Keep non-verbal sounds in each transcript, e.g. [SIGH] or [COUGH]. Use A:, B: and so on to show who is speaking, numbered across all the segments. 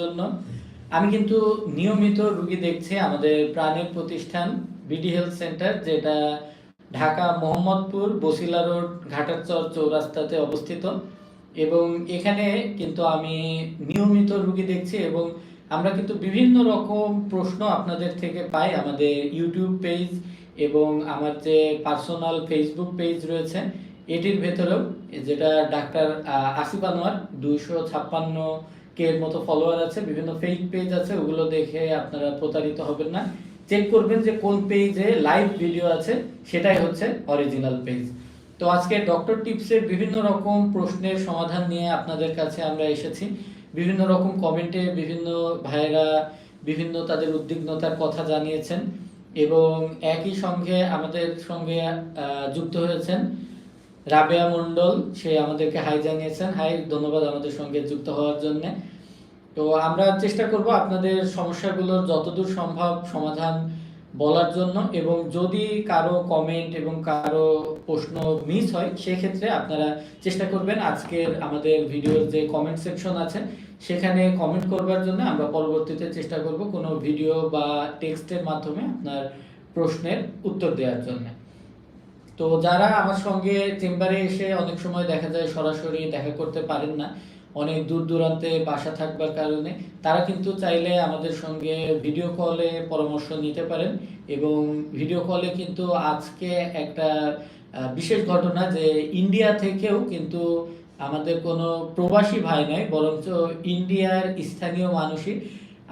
A: জন্য। আমি কিন্তু নিয়মিত রুগী দেখছি আমাদের প্রাণের প্রতিষ্ঠান, বিডি হেলথ সেন্টার, যেটা ঢাকা মোহাম্মদপুর বসিলা রোড, ঘাটারচর চৌরাস্তাতে অবস্থিত। এবং এখানে কিন্তু আমি নিয়মিত রুগী দেখছি এবং আমরা কিন্তু বিভিন্ন রকম প্রশ্ন আপনাদের থেকে পাই আমাদের ইউটিউব পেজ এবং আমার যে পার্সোনাল ফেসবুক পেজ রয়েছে, এটির ভেতরেও, যেটা ডাক্তার আসিফ আনোয়ার, দুইশো ছাপ্পান্ন কে এর মতো ফলোয়ার আছে, বিভিন্ন ফেক পেজ আছে, ওগুলো দেখে আপনারা প্রতারিত হবেন না। চেক করবেন যে কোন পেজে লাইভ ভিডিও আছে, সেটাই হচ্ছে অরিজিনাল পেজ তো আজকে ডক্টর টিপসের বিভিন্ন রকম প্রশ্নের সমাধান নিয়ে আপনাদের কাছে আমরা এসেছি। বিভিন্ন রকম কমেন্টে বিভিন্ন ভাইয়েরা বিভিন্ন তাদের উদ্বিগ্নতার কথা জানিয়েছেন এবং একই সঙ্গে আমাদের সঙ্গে যুক্ত হয়েছেন রাবেয়া মণ্ডল, সে আমাদেরকে হাই জানিয়েছেন। হাই, ধন্যবাদ আমাদের সঙ্গে যুক্ত হওয়ার জন্য। তো আমরা চেষ্টা করব আপনাদের সমস্যাগুলোর যতদূর সম্ভব সমাধান বলার জন্য এবং যদি কারও কমেন্ট এবং কারও প্রশ্ন মিস হয়, সেক্ষেত্রে আপনারা চেষ্টা করবেন আজকের আমাদের ভিডিওর যে কমেন্ট সেকশন আছে, সেখানে কমেন্ট করবার জন্য আমরা পরবর্তীতে চেষ্টা করব কোনো ভিডিও বা টেক্সটের মাধ্যমে আপনার প্রশ্নের উত্তর দেওয়ার জন্য। তো যারা আমার সঙ্গে চেম্বারে এসে অনেক সময় দেখা যায়, সরাসরি দেখা করতে পারেন না, অনেক দূর দূরান্তে বাসা থাকবার কারণে, তারা কিন্তু চাইলে আমাদের সঙ্গে ভিডিও কলে পরামর্শ নিতে পারেন এবং ভিডিও কলে কিন্তু আজকে একটা বিশেষ ঘটনা যে ইন্ডিয়া থেকেও কিন্তু আমাদের কোনো প্রবাসী ভাই নয় বরঞ্চ ইন্ডিয়ার স্থানীয় মানুষই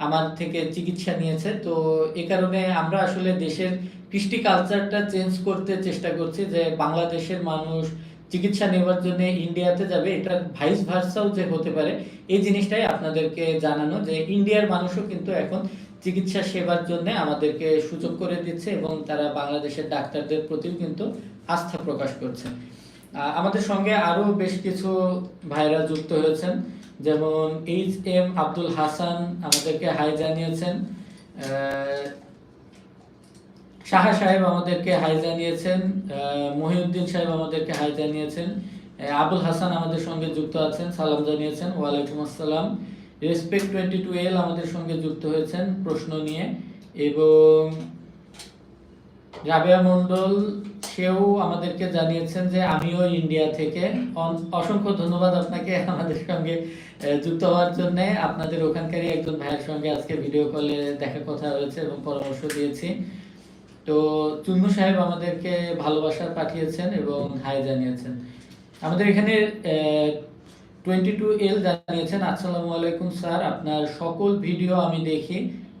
A: আমার থেকে চিকিৎসা নিয়েছে। তো এ কারণে আমরা আসলে দেশের কৃষ্টি কালচারটা চেঞ্জ করতে চেষ্টা করছি যে বাংলাদেশের মানুষ চিকিৎসা নেওয়ার জন্য ইন্ডিয়াতে যাবে, এটা ভাইস ভার্সাও যে হতে পারে, এই জিনিসটাই আপনাদেরকে জানানো যে ইন্ডিয়ার মানুষও কিন্তু এখন চিকিৎসা সেবার জন্য আমাদেরকে সুযোগ করে দিচ্ছে এবং তারা বাংলাদেশের ডাক্তারদের প্রতিও কিন্তু আস্থা প্রকাশ করছে। আমাদের সঙ্গে আরও বেশ কিছু ভাইরা যুক্ত হয়েছেন, যেমন এইচ এম আব্দুল হাসান আমাদেরকে হাই জানিয়েছেন সাহা সাহেব আমাদেরকে হাই জানিয়েছেন মহিউদ্দিন সাহেব আমাদেরকে হাই জানিয়েছেন আবুল হাসান আমাদের সঙ্গে যুক্ত আছেন, সালাম জানিয়েছেন, ওয়ালাইকুম আসসালাম। রেসপেক্ট টোয়েন্টি টু এল আমাদের সঙ্গে যুক্ত হয়েছেন, প্রশ্ন নিয়ে। এবং রাবেয়া মণ্ডল, সেও আমাদেরকে জানিয়েছেন যে আমিও ইন্ডিয়া থেকে। অসংখ্য ধন্যবাদ আপনাকে আমাদের সঙ্গে যুক্ত হওয়ার জন্য। আপনাদের ওখানকারই একজন ভাইয়ের সঙ্গে আজকে ভিডিও কলে দেখা কথা হয়েছে এবং পরামর্শ দিয়েছি। তো চুন্নু সাহেব আমাদেরকে ভালোবাসা পাঠিয়েছেন এবং হাই জানিয়েছেন। আমাদের এখানে টোয়েন্টি টু এল জানিয়েছেন, আসসালামু আলাইকুম স্যার, আপনার সকল ভিডিও আমি দেখি।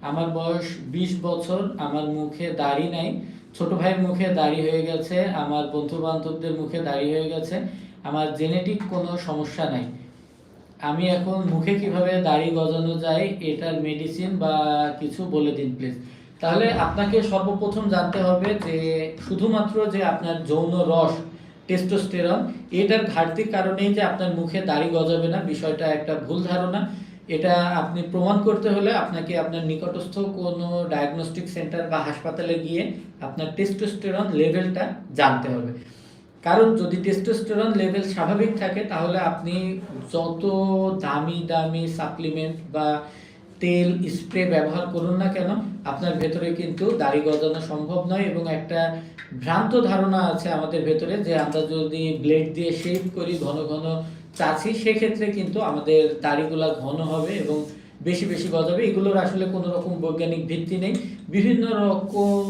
A: আমার বয়স বিশ বছর, আমার মুখে দাড়ি নাই। ছোট ভাইয়ের মুখে দাড়ি হয়ে গেছে, আমার বন্ধু বান্ধবদের মুখে দাড়ি হয়ে গেছে, আমার জেনেটিক কোনো সমস্যা নাই। আমি এখন মুখে কীভাবে দাড়ি গজানো যায়, এটার মেডিসিন বা কিছু বলে দিন, প্লিজ। তাহলে আপনাকে সর্বপ্রথম জানতে হবে যে শুধুমাত্র যে আপনার যৌন রস টেস্টোস্টেরন এটার ঘাটতির কারণেই যে আপনার মুখে দাড়ি গজাবে না, বিষয়টা একটা ভুল ধারণা। এটা আপনি প্রমাণ করতে হলে আপনাকে আপনার নিকটস্থ কোনো ডায়াগনস্টিক সেন্টার বা হাসপাতালে গিয়ে আপনার টেস্টোস্টেরন লেভেলটা জানতে হবে। কারণ যদি টেস্টোস্টেরন লেভেল স্বাভাবিক থাকে, তাহলে আপনি যত দামি দামি সাপ্লিমেন্ট বা তেল স্প্রে ব্যবহার করুন না কেন, আপনার ভেতরে কিন্তু দাড়ি গজানো সম্ভব নয় এবং একটা ভ্রান্ত ধারণা আছে আমাদের ভেতরে যে আমরা যদি ব্লেড দিয়ে শেভ করি, ঘন ঘন চাছি, সেক্ষেত্রে কিন্তু আমাদের দাড়িগুলা ঘন হবে এবং বেশি বেশি গজাবে। এগুলোর আসলে কোনো রকম বৈজ্ঞানিক ভিত্তি নেই। বিভিন্ন রকম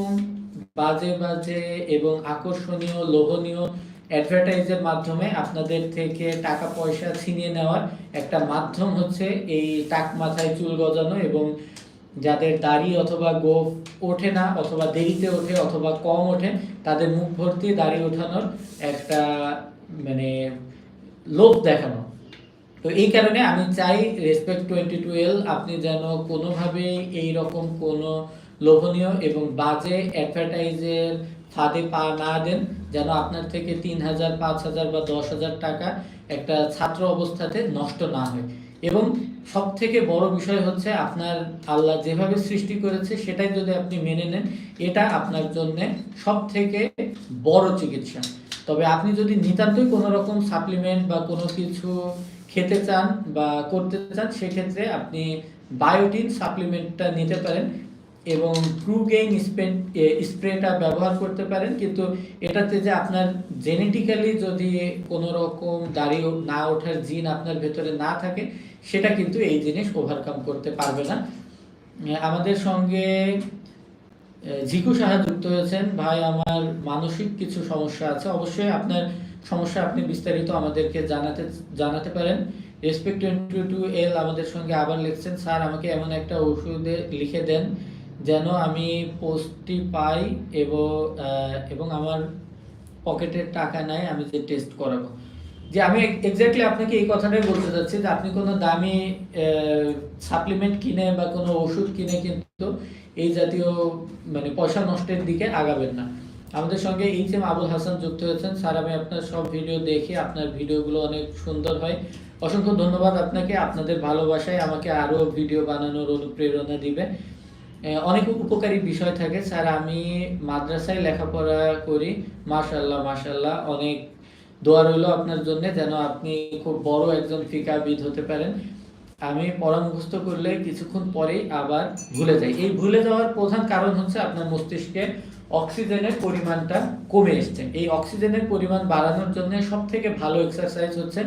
A: বাজে বাজে এবং আকর্ষণীয়, লোভনীয় অ্যাডভার্টাইজের মাধ্যমে আপনাদের থেকে টাকা পয়সা ছিনিয়ে নেওয়ার একটা মাধ্যম হচ্ছে এই টাক মাথায় চুল গজানো এবং যাদের দাড়ি অথবা গোফ ওঠে না অথবা দেরিতে ওঠে অথবা কম ওঠে, তাদের মুখ ভর্তি দাড়ি ওঠানোর একটা মানে লোভ দেখানো। তো এই কারণে আমি চাই রেসপেক্ট টোয়েন্টি টুয়েলভ আপনি যেন কোনোভাবেই এই রকম কোনো লোভনীয় এবং বাজে অ্যাডভার্টাইজের ফাঁদে পা না দেন যেন আপনার থেকে তিন হাজার, পাঁচ হাজার বা দশ হাজার টাকা একটা ছাত্র অবস্থাতে নষ্ট না হয়। এবং সব থেকে বড় বিষয় হচ্ছে আপনার আল্লাহ যেভাবে সৃষ্টি করেছে, সেটাই যদি আপনি মেনে নেন, এটা আপনার জন্য সব থেকে বড় চিকিৎসা। তবে আপনি যদি নিতান্তই কোনো রকম সাপ্লিমেন্ট বা কোনো কিছু খেতে চান বা করতে চান, সেক্ষেত্রে আপনি বায়োটিন সাপ্লিমেন্টটা নিতে পারেন। এবং ট্রুগেইন স্প্রেটা ব্যবহার করতে পারেন। কিন্তু এটাতে যে আপনার জেনেটিক্যালি যদি কোনো রকম দাঁড়িয়ে না ওঠার জিন আপনার ভেতরে না থাকে, সেটা কিন্তু এই জিনিস ওভারকাম করতে পারবে না। আমাদের সঙ্গে ঝিকু সাহা যুক্ত হয়েছেন। ভাই, আমার মানসিক কিছু সমস্যা আছে। অবশ্যই আপনার সমস্যা আপনি বিস্তারিত আমাদেরকে জানাতে জানাতে পারেন। রেসপেক্ট টু এল আমাদের সঙ্গে আবার লিখছেন। স্যার, আমাকে এমন একটা ওষুধে লিখে দেন। যেন আমি পোস্টটি পাই এবং এবং আমার পকেটের টাকা নেয় আমি যে টেস্ট করাবো। যে আমি এক্স্যাক্টলি আপনাকে এই কথাটাই বলতে চাচ্ছি যে আপনি কোনো দামি সাপ্লিমেন্ট কিনে বা কোনো ওষুধ কিনে কিন্তু এই জাতীয় মানে পয়সা নষ্টের দিকে আগাবেন না। আমাদের সঙ্গে এইচ এম আবুল হাসান যুক্ত হয়েছেন। স্যার, আমি আপনার সব ভিডিও দেখি, আপনার ভিডিওগুলো অনেক সুন্দর হয়। অসংখ্য ধন্যবাদ আপনাকে। আপনাদের ভালোবাসায় আমাকে আরও ভিডিও বানানোর অনুপ্রেরণা দিবে। অনেক উপকারী বিষয় থাকে। স্যার, আমি মাদ্রাসায় লেখাপড়া করি। মাশাল্লাহ মাশাল্লাহ অনেক দোয়া রইল আপনার জন্য যেন আপনি খুব বড় একজন ফিকাবিদ হতে পারেন। আমি পড়া মুখস্থ করলে কিছুক্ষণ পরেই আবার ভুলে যাই। এই ভুলে যাওয়ার প্রধান কারণ হচ্ছে আপনার মস্তিষ্কে অক্সিজেনের পরিমাণটা কমে এসছে। এই অক্সিজেনের পরিমাণ বাড়ানোর জন্য সব থেকে ভালো এক্সারসাইজ হচ্ছে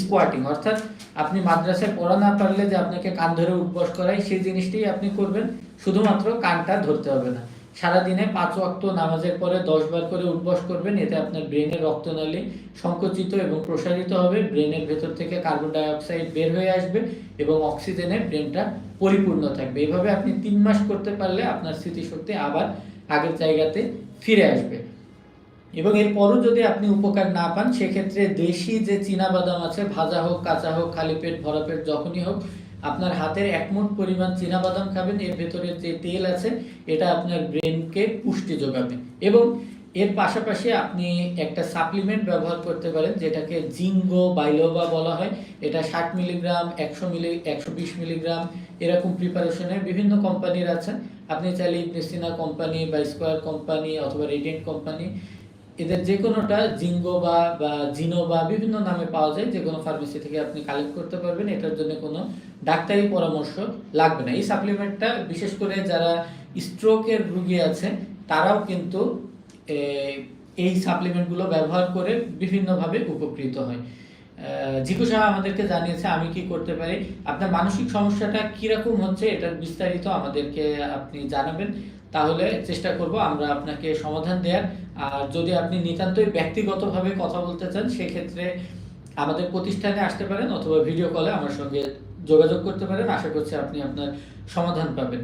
A: স্কোয়াটিং অর্থাৎ আপনি মাদ্রাসায় পড়া না পারলে যে আপনাকে কান ধরে উঠবস করাই সেই জিনিসটাই আপনি করবেন। শুধুমাত্র কানটা ধরতে হবে না। সারাদিনে পাঁচ ওয়াক্ত নামাজের পরে দশ বার করে উঠবস করবেন, এতে আপনার ব্রেনের রক্তনালী সংকুচিত এবং প্রসারিত হবে, ব্রেনের ভেতর থেকে কার্বন ডাই অক্সাইড বের হয়ে আসবে এবং অক্সিজেনে ব্রেনটা পরিপূর্ণ থাকবে। এভাবে আপনি তিন মাস করতে পারলে আপনার স্মৃতিশক্তি আবার আগের জায়গাতে ফিরে আসবে। এবং এরপরও যদি আপনি উপকার না পান, সেক্ষেত্রে দেশি যে বাদাম আছে, ভাজা হোক, কাঁচা হোক, খালি পেট, ভরা পেট, যখনই হোক, আপনার হাতের এক মুঠ পরিমাণ বাদাম খাবেন। এর ভেতরে যে তেল আছে, এটা আপনার ব্রেনকে পুষ্টি যোগাবে। এবং এর পাশাপাশি আপনি একটা সাপ্লিমেন্ট ব্যবহার করতে পারেন, যেটাকে জিঙ্গো বাইলোবা বলা হয়। এটা ষাট মিলিগ্রাম, একশো মিলি, একশো বিশ মিলিগ্রাম, এরকম প্রিপারেশনের বিভিন্ন কোম্পানির আছে। আপনি চাইলে ইবনেসিনা কোম্পানি বা স্কোয়ার কোম্পানি অথবা রেডিয়েন্ট কোম্পানি এদের যে কোনোটা জিঙ্গো বা জিনো বা বিভিন্ন নামে পাওয়া যায়, যে কোনো ফার্মেসি থেকে আপনি কালেক্ট করতে পারবেন, এটার জন্য কোনো ডাক্তারি পরামর্শ লাগবে না। এই সাপ্লিমেন্টটা বিশেষ করে যারা স্ট্রোকের রুগী আছে, তারাও কিন্তু এই সাপ্লিমেন্টগুলো ব্যবহার করে বিভিন্নভাবে উপকৃত হয়। জিকু সাহা আমাদেরকে জানিয়েছে, আমি কি করতে পারি? আপনার মানসিক সমস্যাটা কীরকম হচ্ছে এটার বিস্তারিত আমাদেরকে আপনি জানাবেন। তাহলে চেষ্টা করব আমরা আপনাকে সমাধান দেওয়ার আর যদি আপনি নিতান্তই ব্যক্তিগতভাবে কথা বলতে চান, সেক্ষেত্রে আমাদের প্রতিষ্ঠানে আসতে পারেন অথবা ভিডিও কলে আমার সঙ্গে যোগাযোগ করতে পারেন। আশা করছি আপনি আপনার সমাধান পাবেন।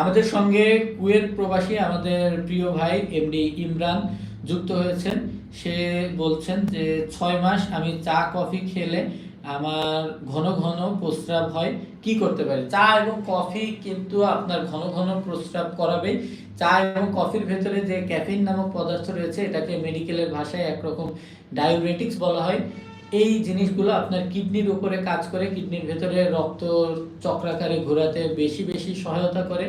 A: আমাদের সঙ্গে কুয়েত প্রবাসী আমাদের প্রিয় ভাই এমডি ইমরান, যুক্ত হয়েছেন। সে বলছেন যে, ছয় মাস আমি চা, কফি খেলে আমার ঘন ঘন প্রস্রাব হয়। কি করতে পারি? চা এবং কফি কিন্তু আপনার ঘন ঘন প্রস্রাব করাবে চা এবং কফির ভেতরে যে ক্যাফিন নামক পদার্থ রয়েছে, এটাকে মেডিকেলের ভাষায় একরকম ডায়াবেটিক্স বলা হয়। এই জিনিসগুলো আপনার কিডনির উপরে কাজ করে, কিডনির ভেতরে রক্ত চক্রাকারে ঘোরাতে বেশি বেশি সহায়তা করে।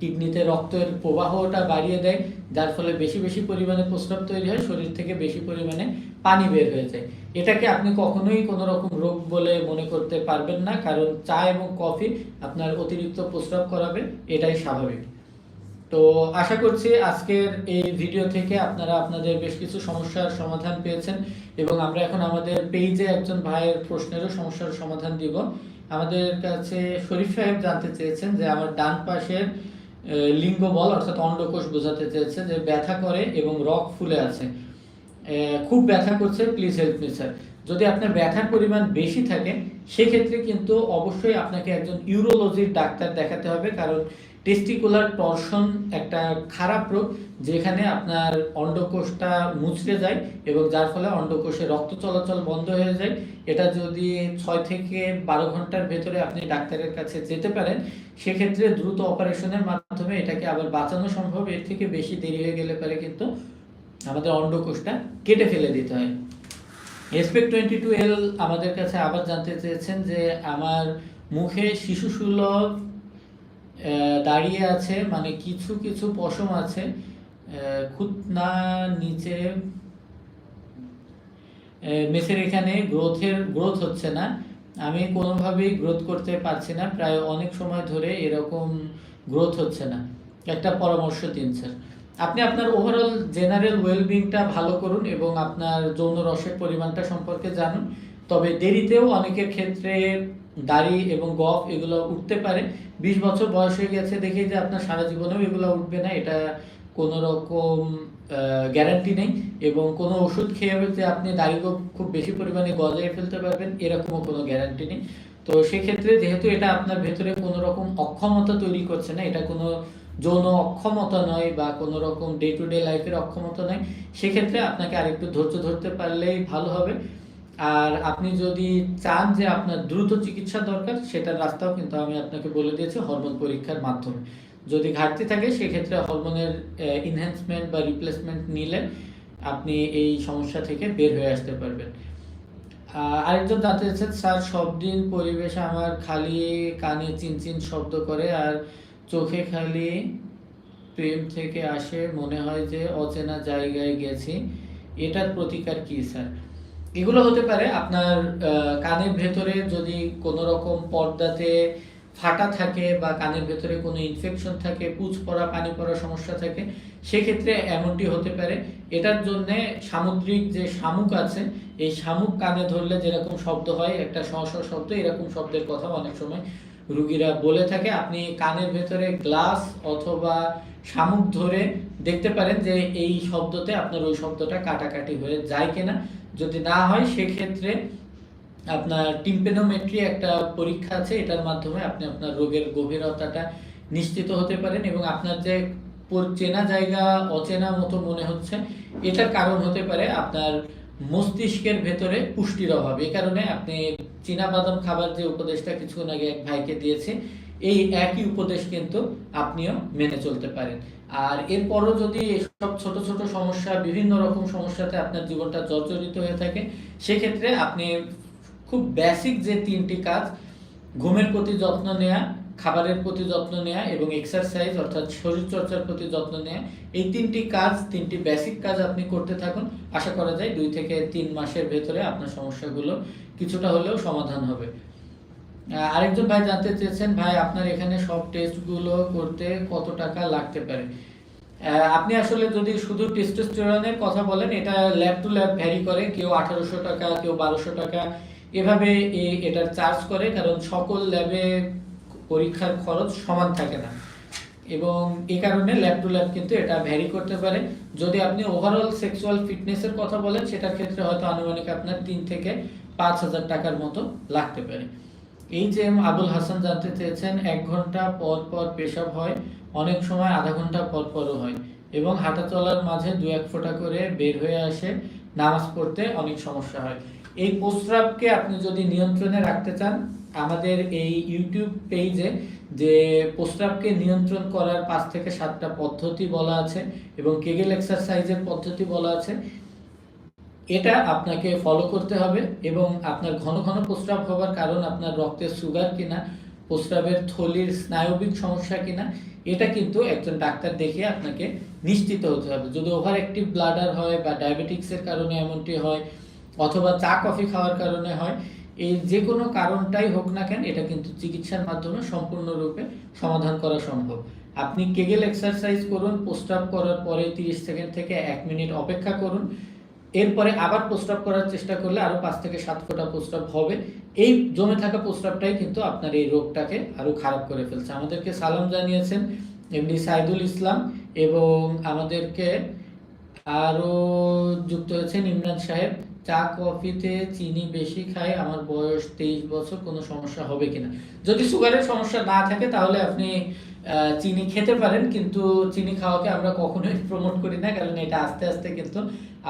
A: কিডনিতে রক্তের প্রবাহটা বাড়িয়ে দেয়, যার ফলে বেশি বেশি পরিমাণে প্রস্রাব তৈরি হয়, শরীর থেকে বেশি পরিমাণে পানি বের হয়ে যায়। এটাকে আপনি কখনোই কোনো রকম রোগ বলে মনে করতে পারবেন না, কারণ চা এবং কফি আপনার অতিরিক্ত প্রস্রাব করাবে, এটাই স্বাভাবিক। তো আশা করছি আজকের এই ভিডিও থেকে আপনারা আপনাদের বেশ কিছু সমস্যার সমাধান পেয়েছেন এবং আমরা এখন আমাদের পেজে একজন ভাইয়ের প্রশ্নেরও সমস্যার সমাধান দিব। আমাদের কাছে শরীফ সাহেব জানতে চেয়েছেন যে আমার ডান পাশের লিঙ্গ বল, অর্থাৎ অন্ডকোষ বোঝাতে চাইছে যে ব্যথা করে এবং রক ফুলে আছে। খুব ব্যথা করছে প্লিজ হেল্প মি স্যার যদি আপনার ব্যথার পরিমাণ বেশি থাকে, সেক্ষেত্রে কিন্তু অবশ্যই আপনাকে একজন ইউরোলজির ডাক্তার দেখাতে হবে, কারণ টেস্টিকুলার টর্শন একটা খারাপ রোগ যেখানে আপনার অন্ডকোষটা মুচড়ে যায় এবং যার ফলে অন্ডকোষে রক্ত চলাচল বন্ধ হয়ে যায়। এটা যদি ছয় থেকে বারো ঘণ্টার ভেতরে আপনি ডাক্তারের কাছে যেতে পারেন সেক্ষেত্রে দ্রুত অপারেশনের মাধ্যমে এটাকে আবার বাঁচানো সম্ভব। এর থেকে বেশি দেরি হয়ে গেলে পারে কিন্তু আমাদের অন্ডকোষটা কেটে ফেলে দিতে হয়। এসপেক্ট টোয়েন্টি টু এল আমাদের কাছে আবার জানতে চেয়েছেন যে আমার মুখে শিশু সুলভ আহ, দাঁড়িয়ে আছে মানে কিছু কিছু পশম আছে খুতনা নিচে মেসের এখানে গ্রোথের, গ্রোথ হচ্ছে না। আমি কোনোভাবেই গ্রোথ করতে পারছি না, প্রায় অনেক সময় ধরে এরকম গ্রোথ হচ্ছে না। একটা পরামর্শ দিন, স্যার। আপনি আপনার ওভারঅল জেনারেল ওয়েলবিংটা ভালো করুন এবং আপনার যৌন রসের পরিমাণটা সম্পর্কে জানুন। তবে দেরিতেও অনেকের ক্ষেত্রে দাড়ি এবং গফ এগুলো উঠতে পারে। বিশ বছর বয়স হয়ে গেছে দেখে যে আপনার সারা জীবনেও এগুলো উঠবে না। এটা কোনো রকম গ্যারান্টি নেই এবং কোনো ওষুধ খেয়ে যে আপনি দাড়ি খুব বেশি পরিমাণে গজায় ফেলতে পারবেন, এরকমও কোনো গ্যারান্টি নেই। তো সেক্ষেত্রে যেহেতু এটা আপনার ভেতরে কোনো রকম অক্ষমতা তৈরি করছে না, এটা কোনো যৌন অক্ষমতা নয় বা কোনো রকম ডে টু ডে লাইফের অক্ষমতা নয়, সেক্ষেত্রে আপনাকে আরেকটু ধৈর্য ধরতে পারলেই ভালো হবে। আর আপনি যদি চান যে আপনার দ্রুত চিকিৎসা দরকার, সেটার রাস্তাও কিন্তু আমি আপনাকে বলে দিয়েছি হরমোন পরীক্ষার মাধ্যমে। যদি ঘাটতি থাকে, সেক্ষেত্রে হরমোনের ইনহ্যান্সমেন্ট বা রিপ্লেসমেন্ট নিলে আপনি এই সমস্যা থেকে বের হয়ে আসতে পারবেন। আরেকজন জানতে চাচ্ছেন, স্যার, সব দিন পরিবেশ আমার খালি কানে চিনচিন শব্দ করে আর চোখে খালি প্রেম থেকে আসে, মনে হয় যে অচেনা জায়গায় গেছি। এটার প্রতিকার কি, স্যার? এগুলো হতে পারে আপনার কানের ভেতরে যদি কোনো রকম পর্দাতে ফাটা থাকে বা কানের ভেতরে কোনো ইনফেকশন থাকে পুঁজ পড়া, পানি পড়ার সমস্যা থাকে, সেক্ষেত্রে এমনটি হতে পারে। এটার জন্যে সামুদ্রিক যে শামুক আছে, এই শামুক কানে ধরলে যেরকম শব্দ হয়, একটা শ শব্দ, এরকম শব্দের কথা অনেক সময় রুগীরা বলে থাকে। আপনি কানের ভেতরে গ্লাস অথবা শামুক ধরে দেখতে পারেন যে এই শব্দতে আপনার ওই শব্দটা কাটাকাটি হয়ে যায় কিনা। যদি না হয়, সেক্ষেত্রে আপনার টিম্পেনোমেট্রি একটা পরীক্ষা আছে, এটার মাধ্যমে আপনি আপনার রোগের গভীরতাটা নিশ্চিত হতে পারেন এবং আপনার যে চেনা জায়গা, অচেনা মতো মনে হচ্ছে, এটার কারণ হতে পারে আপনার মস্তিষ্কের ভেতরে পুষ্টির অভাব। এই কারণে আপনি চীনাবাদাম খাবার যে উপদেশটা কিছুক্ষণ আগে এক ভাইকে দিয়েছে এই একই উপদেশ কিন্তু আপনিও মেনে চলতে পারেন। আর এরপরও যদি এসব ছোট ছোট সমস্যা, বিভিন্ন রকম সমস্যাতে আপনার জীবনটা জর্জরিত হয়ে থাকে, সেক্ষেত্রে আপনি খুব বেসিক যে তিনটি কাজ, ঘুমের প্রতি যত্ন নেয়া, খাবারের প্রতি যত্ন নেয়া এবং এক্সারসাইজ অর্থাৎ শরীরচর্চার প্রতি যত্ন নেয়া, এই তিনটি কাজ, তিনটি বেসিক কাজ আপনি করতে থাকুন। আশা করা যায় দুই থেকে তিন মাসের ভেতরে আপনার সমস্যাগুলো কিছুটা হলেও সমাধান হবে। আরেকজন ভাই জানতে চেয়েছেন, ভাই, আপনার এখানে সব টেস্টগুলো করতে কত টাকা লাগতে পারে? আপনি আসলে যদি শুধু টেস্টোস্টেরনের কথা বলেন, এটা ল্যাব টু ল্যাব ভ্যারি করে, কেউ আঠারোশো টাকা, কেউ বারোশো টাকা, এভাবে এটার চার্জ করে, কারণ সকল ল্যাবে পরীক্ষার খরচ সমান থাকে না। এবং এ কারণে ল্যাব টু ল্যাব কিন্তু এটা ভ্যারি করতে পারে। যদি আপনি ওভারঅল সেক্সুয়াল ফিটনেসের কথা বলেন, সেটার ক্ষেত্রে হয়তো আনুমানিক আপনার তিন থেকে পাঁচ হাজার টাকার মতো লাগতে পারে। এই যে আবুল হাসান জানতে চেয়েছেন, এক ঘণ্টা পর পর পেশাব হয়, অনেক সময় আধা ঘণ্টা পর পরও হয় এবং হাঁটা চলার মাঝে দু এক ফোঁটা করে বের হয়ে আসে, নামাজ পড়তে অনেক সমস্যা হয়। এই প্রস্রাবকে আপনি যদি নিয়ন্ত্রণে রাখতে চান, আমাদের এই ইউটিউব পেজে যে প্রস্রাবকে নিয়ন্ত্রণ করার পাঁচ থেকে সাতটা পদ্ধতি বলা আছে এবং কেগেল এক্সারসাইজের পদ্ধতি বলা আছে এটা আপনাকে ফলো করতে হবে এবং আপনার ঘন ঘন প্রস্রাব হওয়ার কারণ আপনার রক্তের সুগার কিনা, প্রস্রাবের থলির স্নায়বিক সমস্যা কিনা, এটা কিন্তু একজন ডাক্তার দেখে আপনাকে নিশ্চিত হতে হবে। যদি ওভার অ্যাক্টিভ ব্লাডার হয় বা ডায়াবেটিক্সের কারণে এমনটি হয় অথবা চা কফি খাওয়ার কারণে হয় এই যে কোনো কারণটাই হোক না কেন এটা কিন্তু চিকিৎসার মাধ্যমে সম্পূর্ণরূপে সমাধান করা সম্ভব। আপনি কেগেল এক্সারসাইজ করুন, প্রস্রাব করার পরে তিরিশ সেকেন্ড থেকে এক মিনিট অপেক্ষা করুন এরপরে আবার প্রস্রাব করার চেষ্টা করলে আরও পাঁচ থেকে সাত ফোঁটা প্রস্রাব হবে। এই জমে থাকা প্রস্রাবটাই কিন্তু আপনার এই রোগটাকে আরও খারাপ করে ফেলছে। আমাদেরকে সালাম জানিয়েছেন এমনি সাইদুল ইসলাম এবং আমাদেরকে আরও যুক্ত হয়েছেন ইমরান সাহেব। চা, কফিতে চিনি বেশি খাই, আমার বয়স তেইশ বছর, কোনো সমস্যা হবে কিনা? যদি সুগারের সমস্যা না থাকে, তাহলে আপনি চিনি খেতে পারেন, কিন্তু চিনি খাওয়াকে আমরা কখনোই [LAUGHS] প্রমোট করি না, কারণ এটা আস্তে আস্তে কিন্তু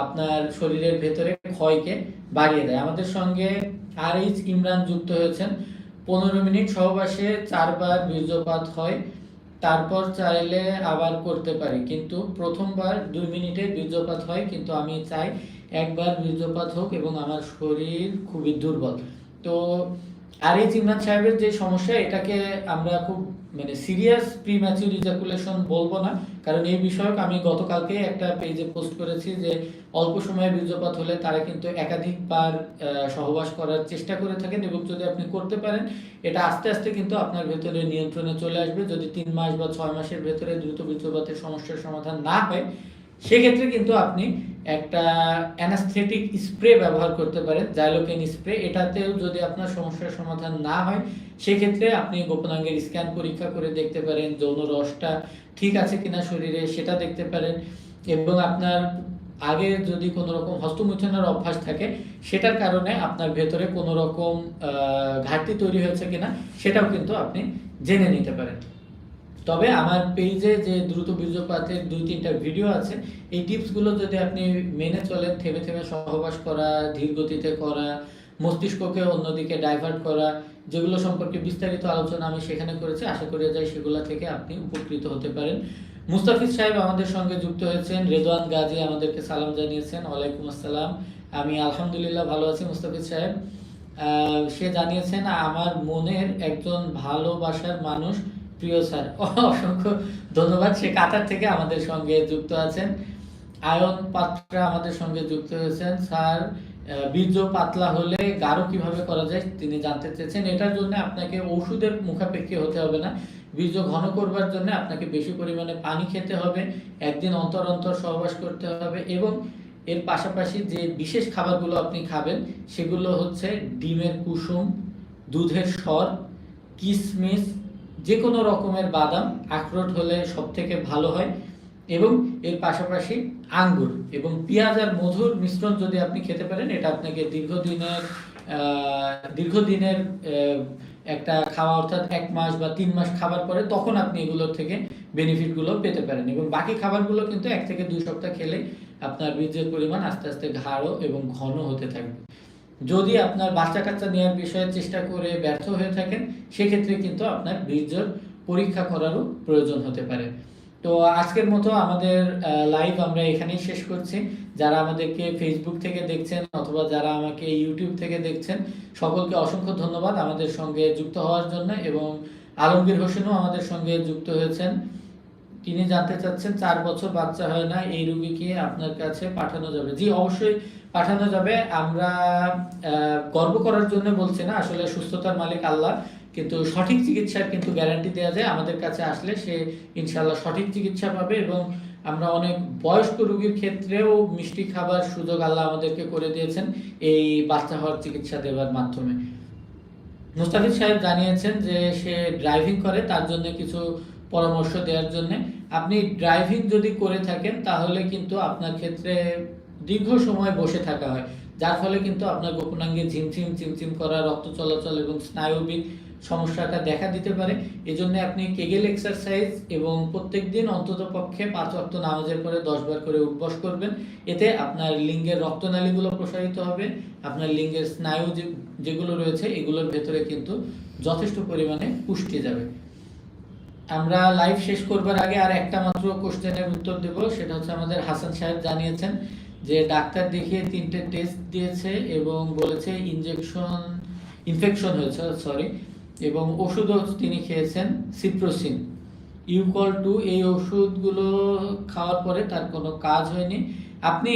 A: আপনার শরীরের ভেতরে ক্ষয়কে বাড়িয়ে দেয়। আমাদের সঙ্গে আর এইচ ইমরান যুক্ত হয়েছেন। পনেরো মিনিট সহবাসে চারবার বীর্যপাত হয়, তারপর চাইলে আবার করতে পারি, কিন্তু প্রথমবার দুই মিনিটে বীর্যপাত হয়, কিন্তু আমি চাই একবার বীর্যপাত হোক এবং আমার শরীর খুবই দুর্বল। তো আর এই জিমনাথ সাহেবের যে সমস্যা, এটাকে আমরা খুব মানে সিরিয়াস প্রি ম্যাচিউর ইজাকুলেশন বলব না। কারণ এই বিষয়ক আমি গতকালকে একটা পেজে পোস্ট করেছি যে অল্প সময়ে বীর্যপাত হলে তারা কিন্তু একাধিকবার সহবাস করার চেষ্টা করে থাকেন এবং যদি আপনি করতে পারেন, এটা আস্তে আস্তে কিন্তু আপনার ভেতরে নিয়ন্ত্রণে চলে আসবে। যদি তিন মাস বা ছয় মাসের ভেতরে দ্রুত বীর্যপাতের সমস্যার সমাধান না হয় সেক্ষেত্রে কিন্তু আপনি একটা অ্যানাস্থেটিক স্প্রে ব্যবহার করতে পারেন জাইলোকেন স্প্রে এটাতেও যদি আপনার সমস্যার সমাধান না হয়, সেক্ষেত্রে আপনি গোপনাঙ্গের স্ক্যান পরীক্ষা করে দেখতে পারেন, যৌন রসটা ঠিক আছে কিনা শরীরে, সেটা দেখতে পারেন। এবং আপনার আগে যদি কোনো রকম হস্তমৈথুনের অভ্যাস থাকে, সেটার কারণে আপনার ভেতরে কোনো রকম ঘাটতি তৈরি হয়েছে কিনা, সেটাও কিন্তু আপনি জেনে নিতে পারেন। তবে আমার পেজে যে দ্রুত বীর্যপাতের দুই, তিনটা ভিডিও আছে, এই টিপসগুলো যদি আপনি মেনে চলেন, থেমে থেমে সহবাস করা, ধীর গতিতে করা, মস্তিষ্ককে অন্যদিকে ডাইভার্ট করা, যেগুলো সম্পর্কে বিস্তারিত আলোচনা আমি সেখানে করেছি, আশা করি যাই সেগুলো থেকে আপনি উপকৃত হতে পারেন। মুস্তাফিজ সাহেব আমাদের সঙ্গে যুক্ত হয়েছেন, রেদওয়ান গাজী আমাদেরকে সালাম জানিয়েছেন, ওয়ালাইকুম আসসালাম। আমি আলহামদুলিল্লাহ ভালো আছি মুস্তাফিজ সাহেব। সে জানিয়েছেন, আমার মনের একজন ভালোবাসার মানুষ প্রিয় স্যার, অসংখ্য ধন্যবাদ। সে কাতার থেকে আমাদের সঙ্গে যুক্ত আছেন। আয়ন পাত্রা আমাদের সঙ্গে যুক্ত হয়েছেন স্যার বীর্য পাতলা হলে গাঢ় কীভাবে করা যায় তিনি জানতে চেয়েছেন। এটার জন্য আপনাকে ওষুধের মুখাপেক্ষী হতে হবে না। বীর্য ঘন করবার জন্য আপনাকে বেশি পরিমাণে পানি খেতে হবে, একদিন অন্তর অন্তর সহবাস করতে হবে এবং এর পাশাপাশি যে বিশেষ খাবারগুলো আপনি খাবেন সেগুলো হচ্ছে ডিমের কুসুম, দুধের সর কিশমিশ যে কোনো রকমের বাদাম আখরোট হলে সব থেকে ভালো হয় এবং এর পাশাপাশি আঙ্গুর এবং পেঁয়াজ আর মধুর মিশ্রণ যদি আপনি খেতে পারেন, এটা আপনাকে দীর্ঘদিনের দীর্ঘদিনের একটা খাওয়া অর্থাৎ এক মাস বা তিন মাস খাবার পরে তখন আপনি এগুলোর থেকে বেনিফিটগুলো পেতে পারেন এবং বাকি খাবারগুলো কিন্তু এক থেকে দুই সপ্তাহ খেলে আপনার বীর্যের পরিমাণ আস্তে আস্তে গাঢ় এবং ঘন হতে থাকবে। যদি আপনার বাচ্চা কাচ্চা নেওয়ার বিষয়ে চেষ্টা করে ব্যর্থ হয়ে থাকেন, সেক্ষেত্রে কিন্তু আপনার বীর্যর পরীক্ষা করারও প্রয়োজন হতে পারে। তো আজকের মতো আমাদের লাইভ আমরা এখানেই শেষ করছি। যারা আমাদেরকে ফেসবুক থেকে দেখছেন অথবা যারা আমাকে ইউটিউব থেকে দেখছেন, সকলকে অসংখ্য ধন্যবাদ আমাদের সঙ্গে যুক্ত হওয়ার জন্য এবং আলমগীর হোসেনও আমাদের সঙ্গে যুক্ত হয়েছেন। তিনি জানতে চাচ্ছেন, চার বছর বাচ্চা হয় না, এই রুগীকে আপনার কাছে পাঠানো যাবে। জি, অবশ্যই পাঠানো যাবে। আমরা গর্ব করার জন্য বলছি না, আসলে সুস্থতার মালিক আল্লাহ, কিন্তু সঠিক চিকিৎসার কিন্তু গ্যারান্টি দেওয়া যায় আমাদের কাছে আসলে, সে ইনশাল্লাহ সঠিক চিকিৎসা পাবে এবং আমরা অনেক বয়স্ক রোগীর ক্ষেত্রেও মিষ্টি খাবার সুযোগ আল্লাহ আমাদেরকে করে দিয়েছেন এই বাচ্চা হওয়ার চিকিৎসা দেওয়ার মাধ্যমে। মুস্তাফিজ সাহেব জানিয়েছেন যে সে ড্রাইভিং করে, তার জন্য কিছু পরামর্শ দেওয়ার জন্য। আপনি ড্রাইভিং যদি করে থাকেন, তাহলে কিন্তু আপনার ক্ষেত্রে দীর্ঘ সময় বসে থাকা হয়, যার ফলে কিন্তু আপনার গোপনাঙ্গে ঝিমঝিম চিমচিম করা, রক্ত চলাচল এবং স্নায়বিক সমস্যাটা দেখা দিতে পারে। এজন্য আপনি কেগেল এক্সারসাইজ এবং প্রত্যেকদিন অন্তত পক্ষে পাঁচ ওয়াক্ত নামাজের পরে দশ বার করে উঠবস করবেন। এতে আপনার লিঙ্গের রক্তনালীগুলো প্রসারিত হবে, আপনার লিঙ্গের স্নায়ু যেগুলো রয়েছে এগুলোর ভেতরে কিন্তু যথেষ্ট পরিমাণে পুষ্টি যাবে। আমরা লাইভ শেষ করবার আগে আর একটা মাত্র কোশ্চেনের উত্তর দেব, সেটা হচ্ছে আমাদের হাসান সাহেব জানিয়েছেন যে ডাক্তার দেখিয়ে তিনটে টেস্ট দিয়েছে এবং বলেছে ইনজেকশন ইনফেকশন হয়েছে সরি এবং ওষুধও তিনি খেয়েছেন সিপ্রোসিন ইউকল টু এই ওষুধগুলো খাওয়ার পরে তার কোনো কাজ হয়নি। আপনি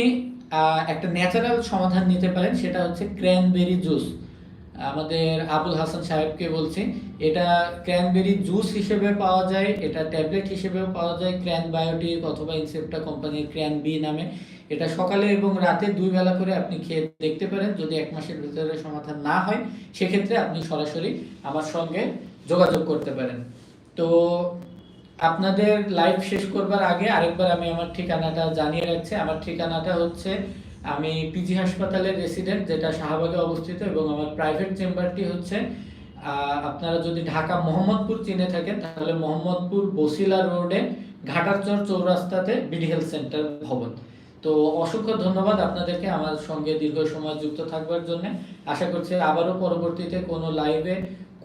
A: একটা ন্যাচারাল সমাধান নিতে পারেন, সেটা হচ্ছে ক্র্যানবেরি জুস আমাদের আবুল হাসান সাহেবকে বলছি এটা ক্র্যানবেরি জুস হিসেবে পাওয়া যায়, এটা ট্যাবলেট হিসেবেও পাওয়া যায় ক্র্যান বায়োটিক অথবা ইনসেপ্টা কোম্পানির ক্র্যান বি নামে। এটা সকালে এবং রাতে দুই বেলা করে আপনি খেয়ে দেখতে পারেন, যদি এক মাসের ভিতরে সমাধান না হয়, সেক্ষেত্রে আপনি সরাসরি আমার সঙ্গে যোগাযোগ করতে পারেন। তো আপনাদের লাইভ শেষ করবার আগে আরেকবার আমি আমার ঠিকানাটা জানিয়ে রাখছি। আমার ঠিকানাটা হচ্ছে, আমি পিজি হাসপাতালের রেসিডেন্ট যেটা শাহবাগে অবস্থিত, এবং আমার প্রাইভেট চেম্বারটি হচ্ছে আপনারা যদি ঢাকা মোহাম্মদপুর চিনে থাকেন, তাহলে মোহাম্মদপুর বসিলা রোডে ঘাটারচর চৌরাস্তাতে বিডি হেলথ সেন্টার ভবন। তো অসংখ্য ধন্যবাদ আপনাদেরকে আমার সঙ্গে দীর্ঘ সময় যুক্ত থাকবার জন্য। আশা করছি আবারও পরবর্তীতে কোনো লাইভে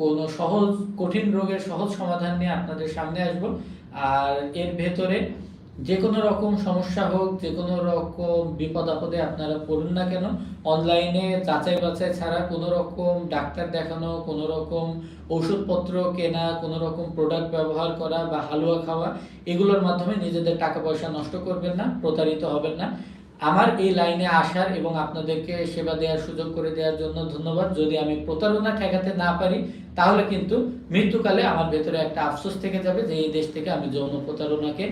A: কোনো সহজ কঠিন রোগের সহজ সমাধান নিয়ে আপনাদের সামনে আসব। আর এর ভেতরে যে কোনো রকম সমস্যা হোক, যে কোনো রকম বিপদ আপদে আপনারা পড়ুন না কেন। অনলাইনে যাচাই বাছাই ছাড়া কোনো রকম ডাক্তার দেখানো, কোনো রকম ওষুধপত্র কেনা, কোনো রকম প্রোডাক্ট ব্যবহার করা বা হালুয়া খাওয়া, এগুলোর মাধ্যমে নিজেদের টাকা পয়সা নষ্ট করবেন না, প্রতারিত হবেন না। আমার এই লাইনে আসার এবং আপনাদেরকে সেবা দেওয়ার সুযোগ করে দেওয়ার জন্য ধন্যবাদ। যদি আমি প্রতারণা ঠেকাতে না পারি, তাহলে কিন্তু মৃত্যুকালে আমার ভেতরে একটা আফসোস থেকে যাবে যে এই দেশ থেকে আমি যৌন প্রতারণাকে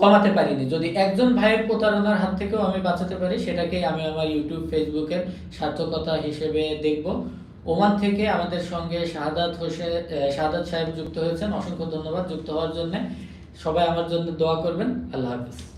A: কমাতে পারিনি। যদি একজন ভাইয়ের প্রতারণার হাত থেকেও আমি বাঁচাতে পারি, সেটাকেই আমি আমার ইউটিউব ফেসবুকের সার্থকতা হিসেবে দেখব। ওমান থেকে আমাদের সঙ্গে শাহাদাত হোসেন শাহাদ শাহাদাত সাহেব যুক্ত হয়েছেন। অসংখ্য ধন্যবাদ যুক্ত হওয়ার জন্য। সবাই আমার জন্য দোয়া করবেন। আল্লাহ হাফিজ।